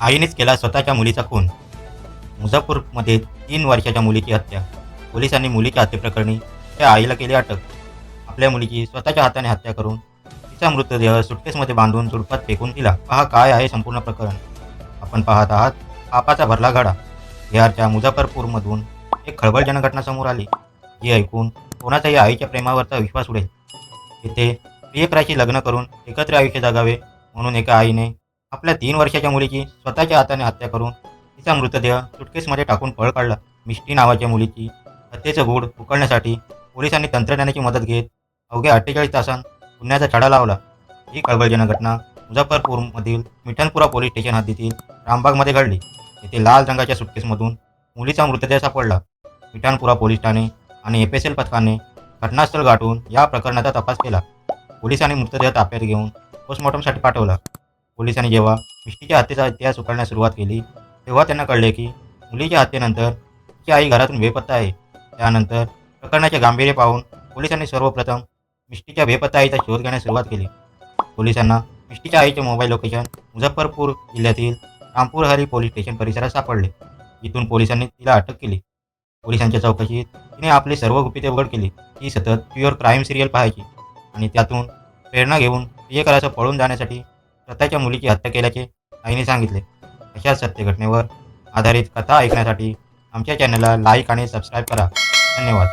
आईनेच केला स्वतःच्या मुलीचा खून. मुझफ्फरमध्ये तीन वर्षाच्या मुलीची हत्या. पोलिसांनी मुलीच्या हत्येप्रकरणी त्या आईला केली अटक. आपल्या मुलीची स्वतःच्या हाताने हत्या करून तिचा मृतदेह सुटकेसमध्ये बांधून झुडपात फेकून दिला. पहा काय आहे संपूर्ण प्रकरण. आपण पाहत आहात पापाचा भरला घडा. बिहारच्या मुझफ्फरपूरमधून एक खळबळजनक घटना समोर आली. जी ऐकून कोणाचाही आईच्या प्रेमावरचा विश्वास उडेल. तिथे प्रियकराशी लग्न करून एकत्र आयुष्य जगावे म्हणून एका आईने आपल्या तीन वर्षाच्या मुलीची स्वतःच्या हाताने हत्या करून तिचा मृतदेह सुटकेसमध्ये टाकून पळ काढला. मिष्टी नावाच्या मुलीची हत्येचं गूढ उकळण्यासाठी पोलिसांनी तंत्रज्ञानाची मदत घेत अवघ्या अठ्ठेचाळीस तासांत गुन्ह्याचा छडा लावला. ही कळबळजनक घटना मुझफ्फरपूरमधील मिठनपुरा पोलीस स्टेशन हद्दीतील रामबागमध्ये घडली. येथे लाल रंगाच्या सुटकेसमधून मुलीचा मृतदेह सापडला. मिठानपुरा पोलीस ठाणे आणि एफ एस एल पथकाने घटनास्थळ गाठून या प्रकरणाचा तपास केला. पोलिसांनी मृतदेह ताब्यात घेऊन पोस्टमॉर्टमसाठी पाठवला. पोलिसांनी जेव्हा मिष्टीच्या हत्येचा इतिहास उकळण्यास सुरुवात केली तेव्हा त्यांना कळले की मुलीच्या हत्येनंतर तिची आई घरातून बेपत्ता आहे. त्यानंतर प्रकरणाचे गांभीर्य पाहून पोलिसांनी सर्वप्रथम मिष्टीच्या बेपत्ता आईचा शोध घेण्यास सुरुवात केली. पोलिसांना मिष्टीच्या आईचे मोबाईल लोकेशन मुझफ्फरपूर जिल्ह्यातील रामपूरहरी पोलीस स्टेशन परिसरात सापडले. इथून पोलिसांनी तिला अटक केली. पोलिसांच्या चौकशीत तिने आपली सर्व गुपिते उघड केली. ती सतत प्युअर क्राईम सिरियल पाहायची आणि त्यातून प्रेरणा घेऊन प्रियकराचं पळून जाण्यासाठी स्वतःच्या मुलीची हत्या केल्याचे आईने सांगितले. अशाच सत्य घटनेवर आधारित कथा ऐकण्यासाठी आमच्या चॅनलला लाईक आणि सबस्क्राईब करा. धन्यवाद.